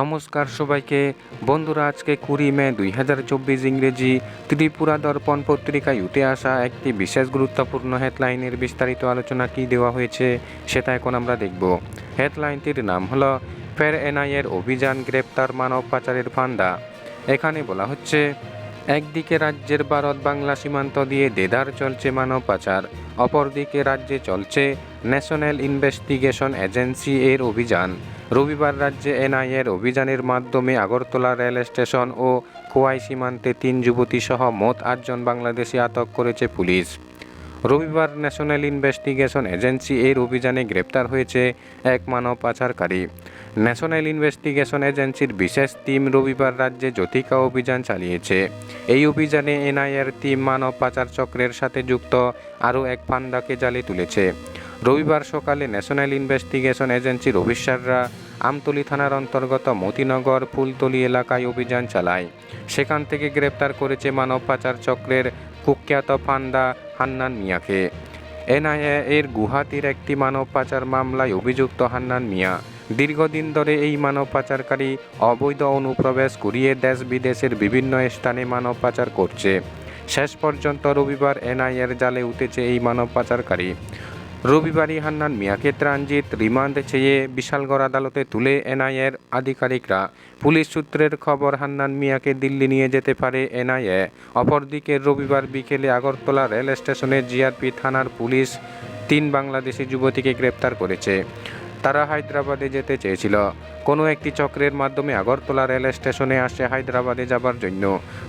নমস্কার সবাইকে। বন্ধুরা, আজকে কুড়ি মে দুই হাজার চব্বিশ ইংরেজি ত্রিপুরা দর্পণ পত্রিকায় উঠে আসা একটি বিশেষ গুরুত্বপূর্ণ হেডলাইনের বিস্তারিত আলোচনা কি দেওয়া হয়েছে, সেটা এখন আমরা দেখব। হেডলাইনটির নাম হলো, ফের এনআইয়ের অভিযান গ্রেপ্তার মানব পাচারের ফান্ডা এখানে বলা হচ্ছে একদিকে রাজ্যের ভারত বাংলা সীমান্ত দিয়ে দেদার চলছে মানব পাচার, অপরদিকে রাজ্যে চলছে ন্যাশনাল ইনভেস্টিগেশন এজেন্সি এর অভিযান। রবিবার রাজ্যে এনআইএর অভিযানের মাধ্যমে আগরতলা রেল স্টেশন ও খোয়াই সীমান্তে তিন যুবতী সহ মোট আটজন বাংলাদেশি আটক করেছে পুলিশ। রবিবার ন্যাশনাল ইনভেস্টিগেশন এজেন্সি এর অভিযানে গ্রেপ্তার হয়েছে এক মানব পাচারকারী। ন্যাশনাল ইনভেস্টিগেশন এজেন্সির বিশেষ টিম রবিবার রাজ্যে জটিকা অভিযান চালিয়েছে। এই অভিযানে এনআইএর টিম মানব পাচার চক্রের সাথে যুক্ত আরও এক ফান্দাকে জালে তুলেছে। রবিবার সকালে ন্যাশনাল ইনভেস্টিগেশন এজেন্সির অফিসাররা আমতলি থানার অন্তর্গত মতিনগর ফুলতলি এলাকায় অভিযান চালায়। সেখান থেকে গ্রেপ্তার করেছে মানব পাচার চক্রের কুখ্যাত ফান্দা হান্নান মিয়াকে। এনআইএ এর গুহাতির একটি মানব পাচার মামলায় অভিযুক্ত হান্নান মিয়া। দীর্ঘদিন ধরে এই মানব পাচারকারী অবৈধ অনুপ্রবেশ করিয়ে দেশ বিদেশের বিভিন্ন স্থানে মানব পাচার করছে। শেষ পর্যন্ত রবিবার এনআইএর জালে উঠেছে এই মানব পাচারকারী রবিবারই হান্নান মিয়াকে ত্রাণজিৎ রিমান্ড চেয়ে বিশালগড় আদালতে তুলে এনআইএর আধিকারিকরা। পুলিশ সূত্রের খবর, হান্নান মিয়াকে দিল্লি নিয়ে যেতে পারে এনআইএ। অপরদিকে রবিবার বিকেলে আগরতলা রেল স্টেশনে জিআরপি থানার পুলিশ তিন বাংলাদেশি যুবতীকে গ্রেপ্তার করেছে। তারা হায়দ্রাবাদে যেতে চেয়েছিল। কোনো একটি চক্রের মাধ্যমে আগরতলা রেল স্টেশনে আসে হায়দ্রাবাদে যাবার জন্য।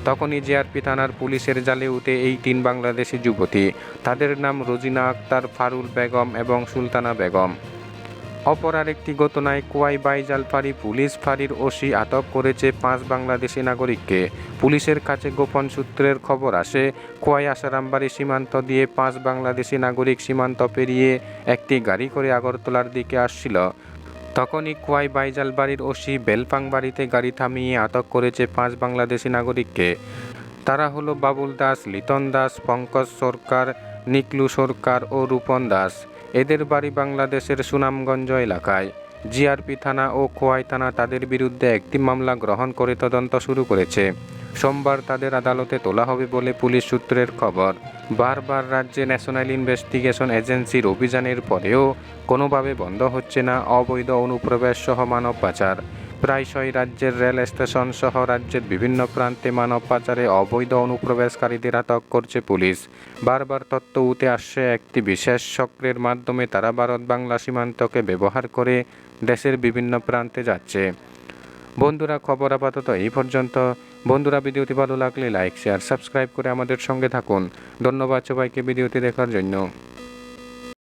তখনই জিআরপি থানার পুলিশের জালে উঠে এই তিন বাংলাদেশি যুবতী। তাদের নাম রোজিনা আক্তার, ফারুল বেগম এবং সুলতানা বেগম। অপর আরেকটি ঘটনায় কোয়াই বাইজাল ফাঁড়ি পুলিশ ফাঁড়ির ওসি আটক করেছে পাঁচ বাংলাদেশি নাগরিককে। পুলিশের কাছে গোপন সূত্রের খবর আসে, কোয়াই আসারামবাড়ি সীমান্ত দিয়ে পাঁচ বাংলাদেশি নাগরিক সীমান্ত পেরিয়ে একটি গাড়ি করে আগরতলার দিকে আসছিল। তখনই কোয়াই বাইজাল বাড়ির ওসি বেলপাং বাড়িতে গাড়ি থামিয়ে আটক করেছে পাঁচ বাংলাদেশি নাগরিককে। তারা হলো বাবুল দাস, লিটন দাস, পঙ্কজ সরকার, নিকলু সরকার ও রূপন দাস। এদের বাড়ি বাংলাদেশের সুনামগঞ্জ এলাকায়। জিআরপি থানা ও খোয়াই থানা তাদের বিরুদ্ধে একটি মামলা গ্রহণ করে তদন্ত শুরু করেছে। সোমবার তাদের আদালতে তোলা হবে বলে পুলিশ সূত্রের খবর। বারবার রাজ্যে ন্যাশনাল ইনভেস্টিগেশন এজেন্সির অভিযানের পরেও কোনোভাবে বন্ধ হচ্ছে না অবৈধ অনুপ্রবেশ সহ মানব পাচার। প্রায়শই রাজ্যের রেল স্টেশন সহ রাজ্যের বিভিন্ন প্রান্তে মানব পাচারে অবৈধ অনুপ্রবেশকারীদের আটক করছে পুলিশ। বারবার তথ্য উঠে আসছে, একটি বিশেষ চক্রের মাধ্যমে তারা ভারত বাংলা সীমান্তকে ব্যবহার করে দেশের বিভিন্ন প্রান্তে যাচ্ছে। বন্ধুরা, খবর আপাতত এই পর্যন্ত। বন্ধুরা, ভিডিওটি ভালো লাগলে লাইক, শেয়ার, সাবস্ক্রাইব করে আমাদের সঙ্গে থাকুন। ধন্যবাদ সবাইকে ভিডিওটি দেখার জন্য।